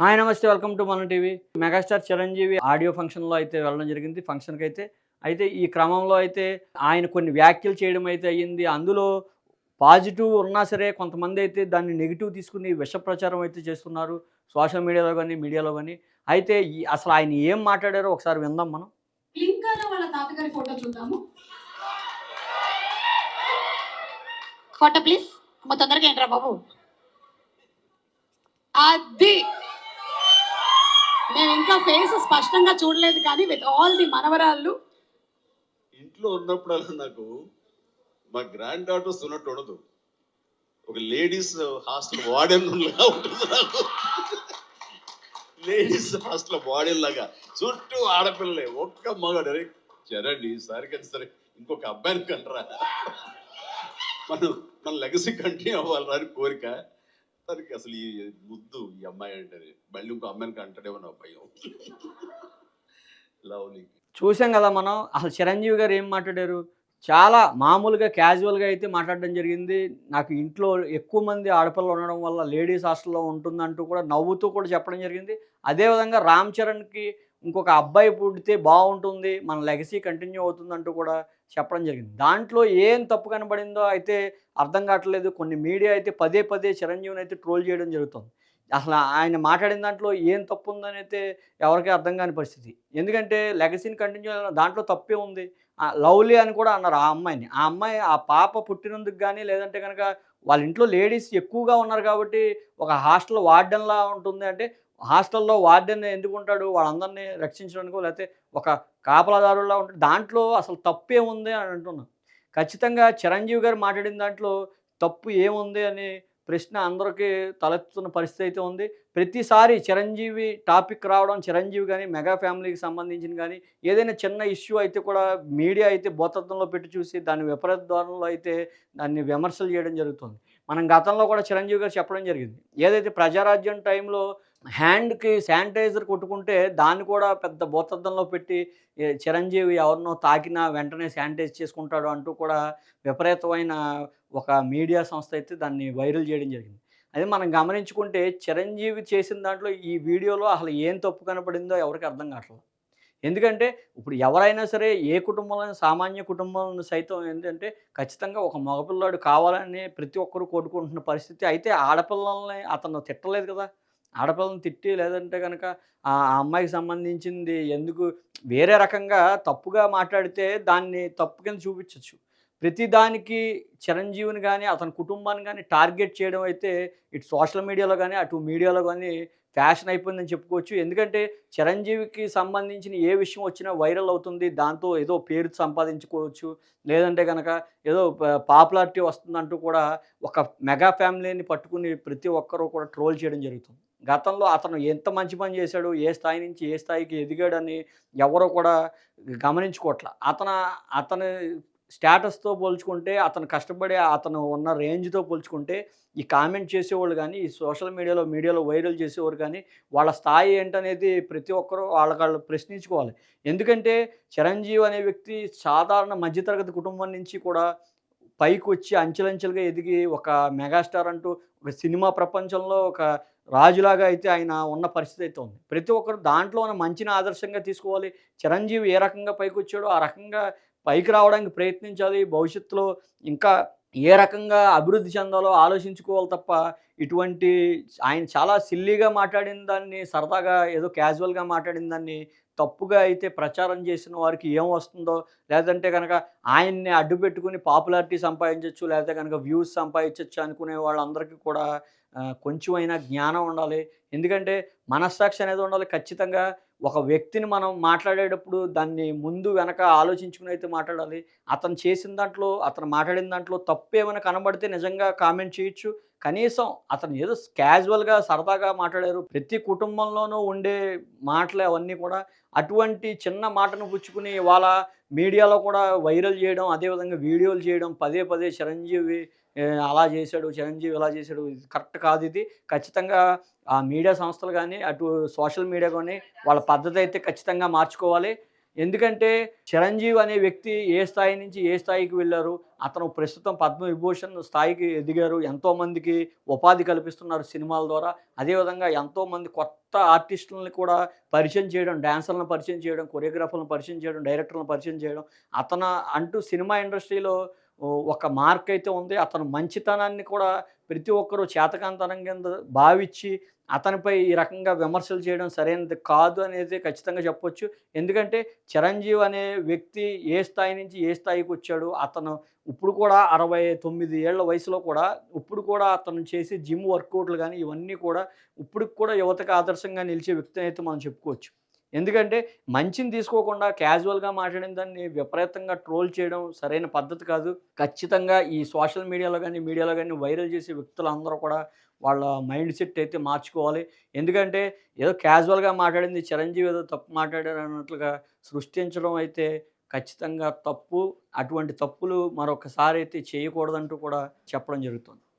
Hi నమస్తే welcome to Mana TV. Megastar Chiranjeevi audio ఫంక్షన్లో అయితే వెళ్ళడం జరిగింది ఫంక్షన్కి అయితే. అయితే ఈ క్రమంలో అయితే ఆయన కొన్ని వ్యాఖ్యలు చేయడం అయితే అయ్యింది. అందులో పాజిటివ్ ఉన్నా సరే కొంతమంది అయితే దాన్ని నెగిటివ్ తీసుకుని విష ప్రచారం అయితే చేస్తున్నారు సోషల్ మీడియాలో కానీ మీడియాలో కానీ అయితే ఈ- అసలు ఆయన ఏం మాట్లాడారో ఒకసారి విందాం మనం. లింకన్ వాళ్ళ తాతగారి ఫోటో చూద్దాము. ఫోటో ప్లీజ్ అమ్మ తొందరగా ఏంట్రా బాబు. అది నేను ఇంకా ఫేస్ స్పష్టంగా చూడలేదు కానీ విత్ ఆల్ ది మనవరాళ్ళు. ఇంట్లో ఉన్నప్పుడల్లా నాకు మా గ్రాండ్ డాటర్స్ ఉన్నట్టు ఉండదు. ఒక లేడీస్ హాస్టల్ వార్డెన్ లాగా ఉంటుంది నాకు. లేడీస్ హాస్టల్ వార్డెన్ లాగా. చుట్టూ ఆడపిల్లలే. ఒక్క మగాడు. అరే చరండి ఈసారి కానీ సరే. ఇంకొక అబ్బాయిని కంటరా మనం మన లెగసీ కంటిన్యూ అవ్వాలి రాని కోరిక. తనకి అసలు ఈ ముద్దు ఈ అమ్మాయి అంటే మళ్ళీ ఇంకో అమ్మాయిని కంటాడేమో నా భయం. లవ్లీ. చూసాం కదా మనం అసలు చిరంజీవి గారు ఏం మాట్లాడారు? చాలా మామూలుగా క్యాజువల్గా అయితే మాట్లాడడం జరిగింది. నాకు ఇంట్లో ఎక్కువ మంది ఆడపిల్లలు ఉండడం వల్ల లేడీస్ హాస్టల్లో ఉంటుందంటూ కూడా నవ్వుతూ కూడా చెప్పడం జరిగింది. అదేవిధంగా రామ్ చరణ్కి ఇంకొక అబ్బాయి పుడితే బాగుంటుంది మన లెగసీ కంటిన్యూ అవుతుందంటూ కూడా చెప్పడం జరిగింది. దాంట్లో ఏం తప్పు కనబడిందో అయితే అర్థం కావట్లేదు. కొన్ని మీడియా అయితే పదే పదే చిరంజీవిని అయితే ట్రోల్ చేయడం జరుగుతుంది. అసలు ఆయన మాట్లాడిన దాంట్లో ఏం తప్పు ఉందని అయితే ఎవరికీ అర్థం కాని పరిస్థితి. ఎందుకంటే లెగసీని కంటిన్యూ దాంట్లో తప్పే ఉంది. లవ్లీ అని కూడా అన్నారు ఆ అమ్మాయిని. ఆ అమ్మాయి ఆ పాప పుట్టినందుకు కానీ లేదంటే కనుక వాళ్ళ ఇంట్లో లేడీస్ ఎక్కువగా ఉన్నారు కాబట్టి ఒక హాస్టల్ వార్డెన్లా ఉంటుంది అంటే హాస్టల్లో వార్డెన్ ఎందుకు ఉంటాడు వాళ్ళందరినీ రక్షించడానికి లేకపోతే ఒక కాపలాదారులా ఉంటాడు దాంట్లో అసలు తప్పే ఉంది అని అంటున్నాను ఖచ్చితంగా చిరంజీవి గారు మాట్లాడిన దాంట్లో తప్పు ఏముంది అని ప్రశ్న అందరికీ తలెత్తుతున్న పరిస్థితి అయితే ఉంది. ప్రతిసారి చిరంజీవి టాపిక్ రావడం చిరంజీవి కానీ మెగా ఫ్యామిలీకి సంబంధించిన కానీ ఏదైనా చిన్న ఇష్యూ అయితే కూడా మీడియా అయితే భూతత్వంలో పెట్టి చూసి దాని విపరీత ధోరణిలో అయితే దాన్ని విమర్శలు చేయడం జరుగుతుంది. మనం గతంలో కూడా చిరంజీవి గారు చెప్పడం జరిగింది. ఏదైతే ప్రజారాజ్యం టైంలో హ్యాండ్కి శానిటైజర్ కొట్టుకుంటే దాన్ని కూడా పెద్ద భూతద్దంలో పెట్టి చిరంజీవి ఎవరినో తాకినా వెంటనే శానిటైజ్ చేసుకుంటాడు అంటూ కూడా విపరీతమైన ఒక మీడియా సంస్థ అయితే దాన్ని వైరల్ చేయడం జరిగింది. అదే మనం గమనించుకుంటే చిరంజీవి చేసిన దాంట్లో ఈ వీడియోలో అసలు ఏం తప్పు కనపడిందో ఎవరికి అర్థం కావట్లేదు. ఎందుకంటే ఇప్పుడు ఎవరైనా సరే ఏ కుటుంబంలో సామాన్య కుటుంబంలో సైతం ఏంటంటే ఖచ్చితంగా ఒక మగపిల్లాడు కావాలని ప్రతి ఒక్కరూ కోరుకుంటున్న పరిస్థితి అయితే ఆడపిల్లల్ని అతను తిట్టలేదు కదా. ఆడపిల్లని తిట్టి లేదంటే కనుక ఆ అమ్మాయికి సంబంధించింది ఎందుకు? వేరే రకంగా తప్పుగా మాట్లాడితే దాన్ని తప్పు కింద చూపించవచ్చు ప్రతి దానికి చిరంజీవిని కానీ అతని కుటుంబాన్ని కానీ టార్గెట్ చేయడం అయితే ఇటు సోషల్ మీడియాలో కానీ అటు మీడియాలో కానీ ఫ్యాషన్ అయిపోయిందని చెప్పుకోవచ్చు. ఎందుకంటే చిరంజీవికి సంబంధించిన ఏ విషయం వచ్చినా వైరల్ అవుతుంది. దాంతో ఏదో పేరు సంపాదించుకోవచ్చు. లేదంటే కనుక ఏదో పాపులారిటీ వస్తుందంటూ కూడా ఒక మెగా ఫ్యామిలీని పట్టుకుని ప్రతి ఒక్కరూ కూడా ట్రోల్ చేయడం జరుగుతుంది. గతంలో అతను ఎంత మంచి పని చేశాడు ఏ స్థాయి నుంచి ఏ స్థాయికి ఎదిగాడని ఎవరో కూడా గమనించుకోవట్ల అతను అతని స్టేటస్తో పోల్చుకుంటే అతను కష్టపడే అతను ఉన్న రేంజ్తో పోల్చుకుంటే ఈ కామెంట్ చేసేవాళ్ళు కానీ ఈ సోషల్ మీడియాలో మీడియాలో వైరల్ చేసేవారు కానీ వాళ్ళ స్థాయి ఏంటనేది ప్రతి ఒక్కరూ వాళ్ళకాళ్ళు ప్రశ్నించుకోవాలి. ఎందుకంటే చిరంజీవి అనే వ్యక్తి సాధారణ మధ్యతరగతి కుటుంబం నుంచి కూడా పైకి వచ్చి అంచెలంచెలుగా ఎదిగి ఒక మెగాస్టార్ అంటూ ఒక సినిమా ప్రపంచంలో ఒక రాజులాగా అయితే ఆయన ఉన్న పరిస్థితి అయితే ఉంది. ప్రతి ఒక్కరు దాంట్లో ఉన్న మంచిని ఆదర్శంగా తీసుకోవాలి. చిరంజీవి ఏ రకంగా పైకి వచ్చాడో ఆ రకంగా పైకి రావడానికి ప్రయత్నించాలి. భవిష్యత్తులో ఇంకా ఏ రకంగా అభివృద్ధి చెందాలో ఆలోచించుకోవాలి తప్ప ఇటువంటి ఆయన చాలా సిల్లీగా మాట్లాడిన దాన్ని సరదాగా ఏదో క్యాజువల్గా మాట్లాడిన దాన్ని తప్పుగా అయితే ప్రచారం చేసిన వారికి ఏం వస్తుందో లేదంటే కనుక ఆయన్ని అడ్డు పెట్టుకుని పాపులారిటీ సంపాదించవచ్చు లేకపోతే కనుక వ్యూస్ సంపాదించవచ్చు అనుకునే వాళ్ళందరికీ కూడా కొంచెమైనా జ్ఞానం ఉండాలి. ఎందుకంటే మనస్సాక్షి అనేది ఉండాలి ఖచ్చితంగా. ఒక వ్యక్తిని మనం మాట్లాడేటప్పుడు దాన్ని ముందు వెనక ఆలోచించుకుని అయితే మాట్లాడాలి. అతను చేసిన దాంట్లో అతను మాట్లాడిన దాంట్లో తప్పు ఏమైనా కనబడితే నిజంగా కామెంట్ చేయొచ్చు. కనీసం అతను ఏదో క్యాజువల్గా సరదాగా మాట్లాడారు. ప్రతి కుటుంబంలోనూ ఉండే మాటలు అవన్నీ కూడా. అటువంటి చిన్న మాటను పుచ్చుకుని వాళ్ళ మీడియాలో కూడా వైరల్ చేయడం అదేవిధంగా వీడియోలు చేయడం పదే పదే చిరంజీవి అలా చేశాడు చిరంజీవి ఇలా చేశాడు ఇది కరెక్ట్ కాదు ఇది. ఖచ్చితంగా ఆ మీడియా సంస్థలు కానీ అటు సోషల్ మీడియా కానీ వాళ్ళ పద్ధతి అయితే ఖచ్చితంగా మార్చుకోవాలి. ఎందుకంటే చిరంజీవి అనే వ్యక్తి ఏ స్థాయి నుంచి ఏ స్థాయికి వెళ్ళారు అతను ప్రస్తుతం పద్మవిభూషణ్ స్థాయికి ఎదిగారు ఎంతోమందికి ఉపాధి కల్పిస్తున్నారు సినిమాల ద్వారా. అదేవిధంగా ఎంతోమంది కొత్త ఆర్టిస్టులను కూడా పరిచయం చేయడం డ్యాన్సర్లను పరిచయం చేయడం కొరియోగ్రాఫర్లను పరిచయం చేయడం డైరెక్టర్లను పరిచయం చేయడం అతను అంటూ సినిమా ఇండస్ట్రీలో ఒక మార్క్ అయితే ఉంది. అతను మంచితనాన్ని కూడా ప్రతి ఒక్కరూ చేతకాంతరం కింద భావించి అతనిపై ఈ రకంగా విమర్శలు చేయడం సరైనది కాదు అనేది ఖచ్చితంగా చెప్పొచ్చు. ఎందుకంటే చిరంజీవి అనే వ్యక్తి ఏ స్థాయి నుంచి ఏ స్థాయికి వచ్చాడు అతను ఇప్పుడు కూడా అరవై తొమ్మిది ఏళ్ళ వయసులో కూడా ఇప్పుడు కూడా అతను చేసి జిమ్ వర్కౌట్లు కానీ ఇవన్నీ కూడా ఇప్పుడు కూడా యువతకు ఆదర్శంగా నిలిచే వ్యక్తిని అయితే మనం చెప్పుకోవచ్చు. ఎందుకంటే మంచిని తీసుకోకుండా క్యాజువల్గా మాట్లాడిన దాన్ని విపరీతంగా ట్రోల్ చేయడం సరైన పద్ధతి కాదు. ఖచ్చితంగా ఈ సోషల్ మీడియాలో కానీ మీడియాలో కానీ వైరల్ చేసే వ్యక్తులందరూ కూడా వాళ్ళ మైండ్ సెట్ అయితే మార్చుకోవాలి. ఎందుకంటే ఏదో క్యాజువల్గా మాట్లాడింది చిరంజీవి ఏదో తప్పు మాట్లాడారు అన్నట్లుగా సృష్టించడం అయితే ఖచ్చితంగా తప్పు. అటువంటి తప్పులు మరొకసారి అయితే చేయకూడదంటూ కూడా చెప్పడం జరుగుతుంది.